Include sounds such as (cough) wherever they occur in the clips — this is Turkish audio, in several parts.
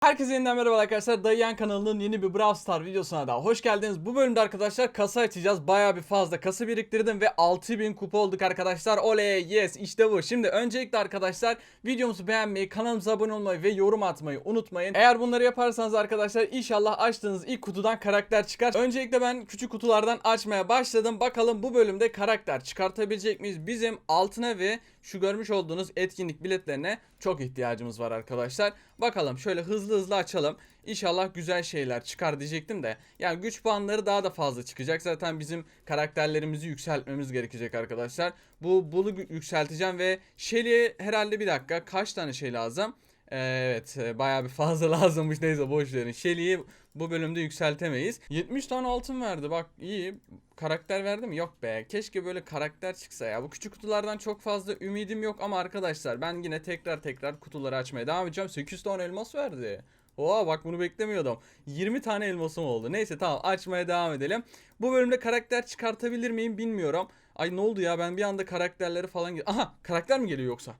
Herkese yeniden merhaba arkadaşlar. Dayan kanalının yeni bir Brawl Star videosuna daha hoş geldiniz. Bu bölümde arkadaşlar kasa açacağız. Bayağı bir fazla kasa biriktirdim ve 6000 kupa olduk arkadaşlar. Oley yes işte bu. Şimdi öncelikle arkadaşlar videomuzu beğenmeyi, kanalımıza abone olmayı ve yorum atmayı unutmayın. Eğer bunları yaparsanız arkadaşlar inşallah açtığınız ilk kutudan karakter çıkar. Öncelikle ben küçük kutulardan açmaya başladım. Bakalım bu bölümde karakter çıkartabilecek miyiz? Bizim altına ve şu görmüş olduğunuz etkinlik biletlerine çok ihtiyacımız var arkadaşlar. Bakalım şöyle hızlı hızlı açalım. İnşallah güzel şeyler çıkar diyecektim de. Yani güç puanları daha da fazla çıkacak. Zaten bizim karakterlerimizi yükseltmemiz gerekecek arkadaşlar. Bu bulu gü- yükselteceğim ve Shelly'e herhalde bir dakika kaç tane şey lazım? Ee, Evet e, bayağı bir fazla (laughs) lazımmış neyse boş verin. Shelly'yi bu bölümde yükseltemeyiz. 70 tane altın verdi bak iyi. Karakter verdi mi? Yok be. Keşke böyle karakter çıksa ya. Bu küçük kutulardan çok fazla ümidim yok ama arkadaşlar ben yine tekrar tekrar kutuları açmaya devam edeceğim. 8 tane elmas verdi. Oha bak bunu beklemiyordum. 20 tane elmasım oldu. Neyse tamam açmaya devam edelim. Bu bölümde karakter çıkartabilir miyim bilmiyorum. Ay ne oldu ya ben bir anda karakterleri falan... Aha karakter mi geliyor yoksa?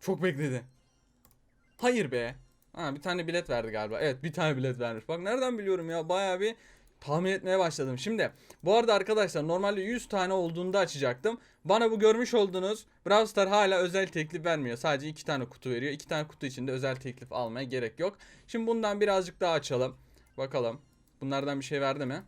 Çok bekledi. Hayır be. Ha bir tane bilet verdi galiba. Evet bir tane bilet vermiş. Bak nereden biliyorum ya bayağı bir tahmin etmeye başladım. Şimdi bu arada arkadaşlar normalde 100 tane olduğunda açacaktım. Bana bu görmüş olduğunuz Brawl Star hala özel teklif vermiyor. Sadece 2 tane kutu veriyor. 2 tane kutu içinde özel teklif almaya gerek yok. Şimdi bundan birazcık daha açalım. Bakalım. Bunlardan bir şey verdi mi?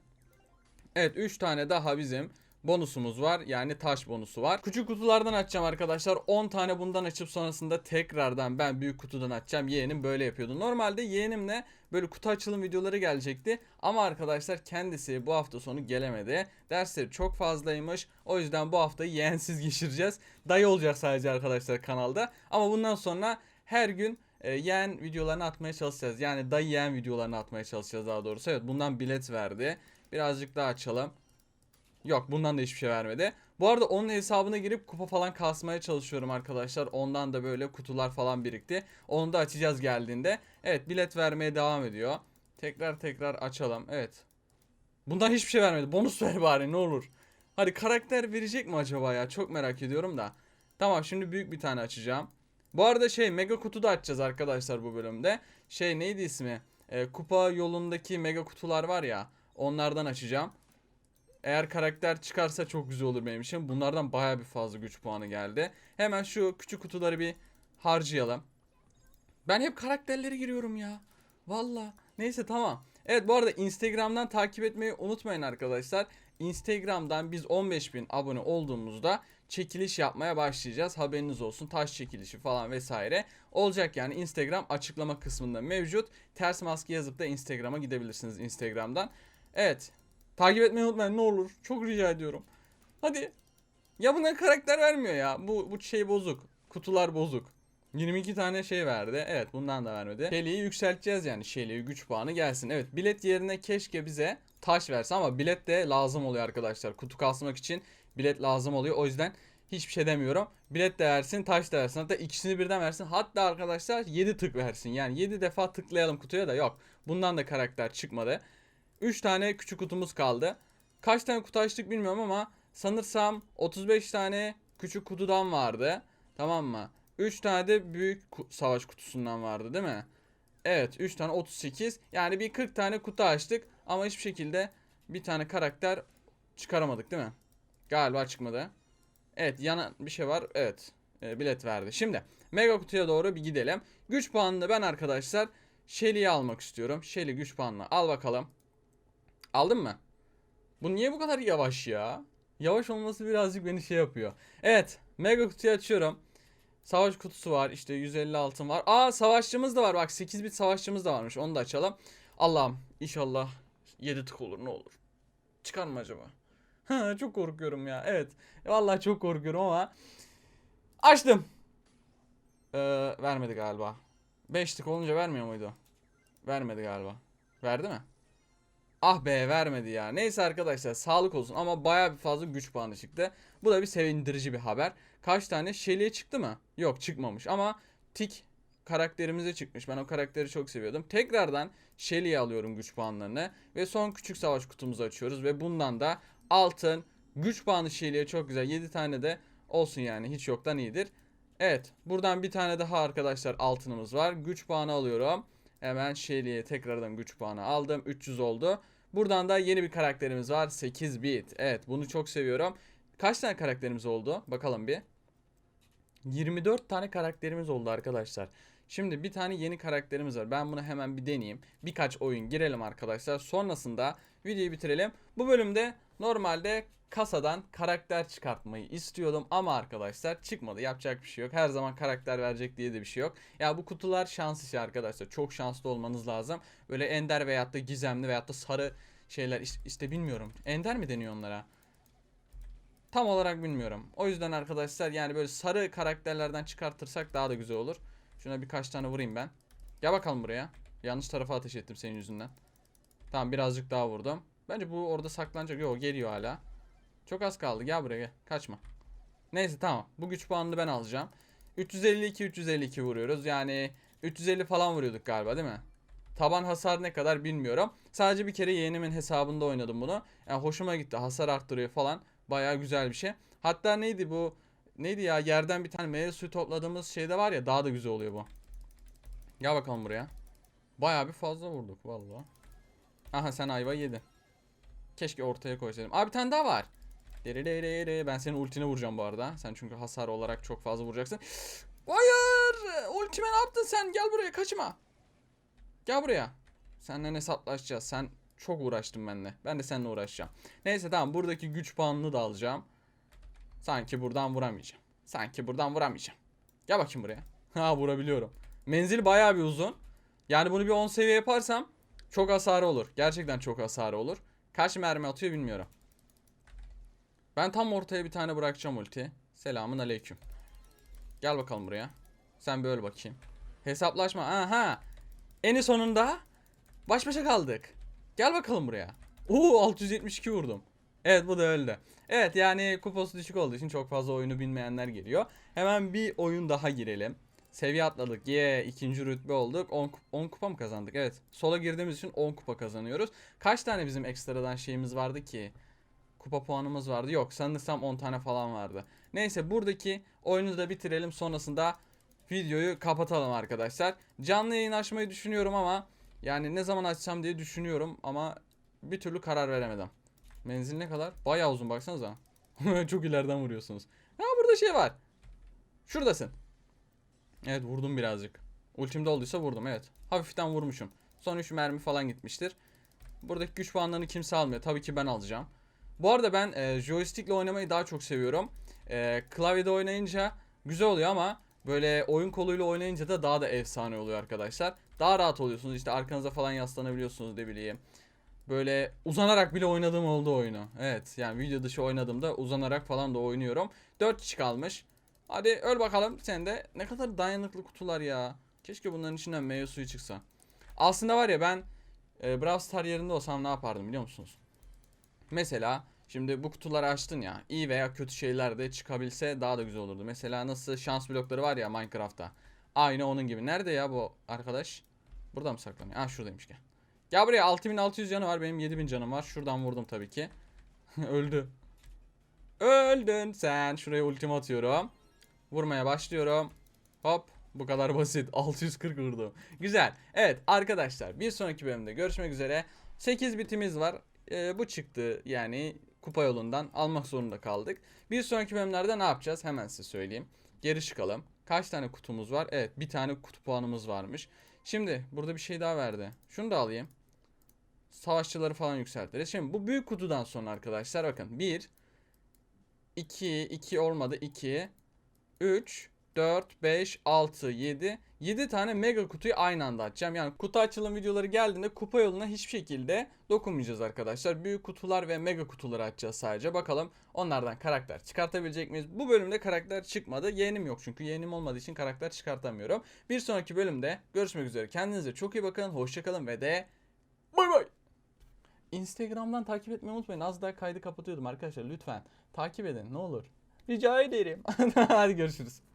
Evet 3 tane daha bizim bonusumuz var. Yani taş bonusu var. Küçük kutulardan açacağım arkadaşlar. 10 tane bundan açıp sonrasında tekrardan ben büyük kutudan açacağım. Yeğenim böyle yapıyordu. Normalde yeğenimle böyle kutu açılım videoları gelecekti. Ama arkadaşlar kendisi bu hafta sonu gelemedi. Dersleri çok fazlaymış. O yüzden bu haftayı yeğensiz geçireceğiz. Dayı olacak sadece arkadaşlar kanalda. Ama bundan sonra her gün e, yeğen videolarını atmaya çalışacağız. Yani dayı yeğen videolarını atmaya çalışacağız daha doğrusu. Evet bundan bilet verdi. Birazcık daha açalım. Yok bundan da hiçbir şey vermedi. Bu arada onun hesabına girip kupa falan kasmaya çalışıyorum arkadaşlar. Ondan da böyle kutular falan birikti. Onu da açacağız geldiğinde. Evet bilet vermeye devam ediyor. Tekrar tekrar açalım. Evet. Bundan hiçbir şey vermedi. Bonus ver bari ne olur. Hadi karakter verecek mi acaba ya? Çok merak ediyorum da. Tamam şimdi büyük bir tane açacağım. Bu arada şey mega kutu da açacağız arkadaşlar bu bölümde. Şey neydi ismi? Ee, kupa yolundaki mega kutular var ya. Onlardan açacağım. Eğer karakter çıkarsa çok güzel olur benim için. Bunlardan baya bir fazla güç puanı geldi. Hemen şu küçük kutuları bir harcayalım. Ben hep karakterleri giriyorum ya. Valla. Neyse tamam. Evet bu arada Instagram'dan takip etmeyi unutmayın arkadaşlar. Instagram'dan biz 15.000 abone olduğumuzda çekiliş yapmaya başlayacağız. Haberiniz olsun. Taş çekilişi falan vesaire. Olacak yani Instagram açıklama kısmında mevcut. Ters maske yazıp da Instagram'a gidebilirsiniz Instagram'dan. Evet. Takip etmeyi unutmayın ne olur. Çok rica ediyorum. Hadi. Ya buna karakter vermiyor ya. Bu, bu şey bozuk. Kutular bozuk. 22 tane şey verdi. Evet bundan da vermedi. Shelly'yi yükselteceğiz yani. Shelly'ye güç puanı gelsin. Evet bilet yerine keşke bize taş verse ama bilet de lazım oluyor arkadaşlar. Kutu kasmak için bilet lazım oluyor. O yüzden hiçbir şey demiyorum. Bilet de versin, taş da versin. Hatta ikisini birden versin. Hatta arkadaşlar 7 tık versin. Yani 7 defa tıklayalım kutuya da yok. Bundan da karakter çıkmadı. 3 tane küçük kutumuz kaldı. Kaç tane kutu açtık bilmiyorum ama sanırsam 35 tane küçük kutudan vardı. Tamam mı? 3 tane de büyük savaş kutusundan vardı değil mi? Evet 3 tane 38. Yani bir 40 tane kutu açtık ama hiçbir şekilde bir tane karakter çıkaramadık değil mi? Galiba çıkmadı. Evet yana bir şey var. Evet. e, bilet verdi. Şimdi mega kutuya doğru bir gidelim. Güç puanını ben arkadaşlar Shelly'yi almak istiyorum. Shelly güç puanını al bakalım. Aldın mı? Bu niye bu kadar yavaş ya? Yavaş olması birazcık beni şey yapıyor. Evet. Mega kutuyu açıyorum. Savaş kutusu var. İşte 150 altın var. Aa savaşçımız da var. Bak 8 bit savaşçımız da varmış. Onu da açalım. Allah'ım inşallah 7 tık olur ne olur. Çıkar mı acaba? Çok korkuyorum ya. Evet. Vallahi çok korkuyorum ama açtım. Ee, vermedi galiba. 5 tık olunca vermiyor muydu? Vermedi galiba. Verdi mi? Ah be vermedi ya. Neyse arkadaşlar sağlık olsun ama baya bir fazla güç puanı çıktı. Bu da bir sevindirici bir haber. Kaç tane Shelly'e çıktı mı? Yok çıkmamış ama Tik karakterimize çıkmış. Ben o karakteri çok seviyordum. Tekrardan Shelly'e alıyorum güç puanlarını ve son küçük savaş kutumuzu açıyoruz ve bundan da altın güç puanı Shelly'e çok güzel. 7 tane de olsun yani hiç yoktan iyidir. Evet buradan bir tane daha arkadaşlar altınımız var. Güç puanı alıyorum. Hemen Shelly'ye tekrardan güç puanı aldım. 300 oldu. Buradan da yeni bir karakterimiz var. 8 bit. Evet bunu çok seviyorum. Kaç tane karakterimiz oldu? Bakalım bir. 24 tane karakterimiz oldu arkadaşlar. Şimdi bir tane yeni karakterimiz var. Ben bunu hemen bir deneyeyim. Birkaç oyun girelim arkadaşlar. Sonrasında videoyu bitirelim. Bu bölümde normalde kasadan karakter çıkartmayı istiyordum ama arkadaşlar çıkmadı. Yapacak bir şey yok. Her zaman karakter verecek diye de bir şey yok. Ya bu kutular şans işi arkadaşlar. Çok şanslı olmanız lazım. Böyle ender veyahut da gizemli veyahut da sarı şeyler işte, bilmiyorum. Ender mi deniyor onlara? Tam olarak bilmiyorum. O yüzden arkadaşlar yani böyle sarı karakterlerden çıkartırsak daha da güzel olur. Şuna birkaç tane vurayım ben. Gel bakalım buraya. Yanlış tarafa ateş ettim senin yüzünden. Tamam birazcık daha vurdum. Bence bu orada saklanacak. Yok geliyor hala. Çok az kaldı. Gel buraya gel. Kaçma. Neyse tamam. Bu güç puanını ben alacağım. 352 352 vuruyoruz. Yani 350 falan vuruyorduk galiba değil mi? Taban hasar ne kadar bilmiyorum. Sadece bir kere yeğenimin hesabında oynadım bunu. Yani hoşuma gitti. Hasar arttırıyor falan. Bayağı güzel bir şey. Hatta neydi bu? Neydi ya? Yerden bir tane meyve suyu topladığımız şeyde var ya daha da güzel oluyor bu. Gel bakalım buraya. Bayağı bir fazla vurduk vallahi. Aha sen ayva yedin. Keşke ortaya koysaydım. Abi bir tane daha var. Ben senin ultine vuracağım bu arada. Sen çünkü hasar olarak çok fazla vuracaksın. Hayır! Ultime ne yaptın sen? Gel buraya kaçma. Gel buraya. Seninle hesaplaşacağız. Sen çok uğraştın benimle. Ben de seninle uğraşacağım. Neyse tamam buradaki güç puanını da alacağım. Sanki buradan vuramayacağım. Sanki buradan vuramayacağım. Gel bakayım buraya. (laughs) Ha vurabiliyorum. Menzil bayağı bir uzun. Yani bunu bir 10 seviye yaparsam çok hasarı olur. Gerçekten çok hasarı olur. Kaç mermi atıyor bilmiyorum. Ben tam ortaya bir tane bırakacağım ulti. Selamun aleyküm. Gel bakalım buraya. Sen böyle bakayım. Hesaplaşma. Aha. En sonunda baş başa kaldık. Gel bakalım buraya. Oo 672 vurdum. Evet bu da öldü. Evet yani kupası düşük olduğu için çok fazla oyunu bilmeyenler geliyor. Hemen bir oyun daha girelim. Seviye atladık. Ye yeah, ikinci rütbe olduk. 10, 10 kupa mı kazandık? Evet. Sola girdiğimiz için 10 kupa kazanıyoruz. Kaç tane bizim ekstradan şeyimiz vardı ki? Kupa puanımız vardı. Yok sanırsam 10 tane falan vardı. Neyse buradaki oyunu da bitirelim. Sonrasında videoyu kapatalım arkadaşlar. Canlı yayın açmayı düşünüyorum ama yani ne zaman açsam diye düşünüyorum ama bir türlü karar veremedim. Menzil ne kadar? Bayağı uzun baksanıza. (laughs) Çok ileriden vuruyorsunuz. Ha burada şey var. Şuradasın. Evet vurdum birazcık. Ultimde olduysa vurdum evet. Hafiften vurmuşum. Son 3 mermi falan gitmiştir. Buradaki güç puanlarını kimse almıyor. Tabii ki ben alacağım. Bu arada ben e, joystickle oynamayı daha çok seviyorum. E, klavyede oynayınca güzel oluyor ama böyle oyun koluyla oynayınca da daha da efsane oluyor arkadaşlar. Daha rahat oluyorsunuz. İşte arkanıza falan yaslanabiliyorsunuz ne bileyim. Böyle uzanarak bile oynadığım oldu oyunu. Evet yani video dışı oynadığımda uzanarak falan da oynuyorum. 4 kişi kalmış. Hadi öl bakalım sen de. Ne kadar dayanıklı kutular ya. Keşke bunların içinden meyve suyu çıksa. Aslında var ya ben e, Brawl Star yerinde olsam ne yapardım biliyor musunuz? Mesela şimdi bu kutuları açtın ya iyi veya kötü şeyler de çıkabilse daha da güzel olurdu. Mesela nasıl şans blokları var ya Minecraft'ta. Aynı onun gibi. Nerede ya bu arkadaş? Burada mı saklanıyor? Ha şuradaymış gel. Gel buraya 6600 canı var benim 7000 canım var. Şuradan vurdum tabii ki. (laughs) Öldü. Öldün sen. Şuraya ultimi atıyorum. Vurmaya başlıyorum. Hop. Bu kadar basit. (laughs) 640 vurdum. Güzel. Evet arkadaşlar bir sonraki bölümde görüşmek üzere. 8 bitimiz var. Ee, bu çıktı yani kupa yolundan almak zorunda kaldık. Bir sonraki bölümlerde ne yapacağız? Hemen size söyleyeyim. Geri çıkalım. Kaç tane kutumuz var? Evet bir tane kutu puanımız varmış. Şimdi burada bir şey daha verdi. Şunu da alayım. Savaşçıları falan yükseltiriz. Şimdi bu büyük kutudan sonra arkadaşlar bakın. 1 2 2 olmadı 2 3 4 5 6 7 7 tane mega kutuyu aynı anda açacağım. Yani kutu açılım videoları geldiğinde kupa yoluna hiçbir şekilde dokunmayacağız arkadaşlar. Büyük kutular ve mega kutuları açacağız sadece. Bakalım onlardan karakter çıkartabilecek miyiz? Bu bölümde karakter çıkmadı. Yeğenim yok çünkü yeğenim olmadığı için karakter çıkartamıyorum. Bir sonraki bölümde görüşmek üzere. Kendinize çok iyi bakın. Hoşçakalın ve de bay bay. Instagram'dan takip etmeyi unutmayın. Az daha kaydı kapatıyordum arkadaşlar. Lütfen takip edin ne olur. Rica ederim. (laughs) Hadi görüşürüz.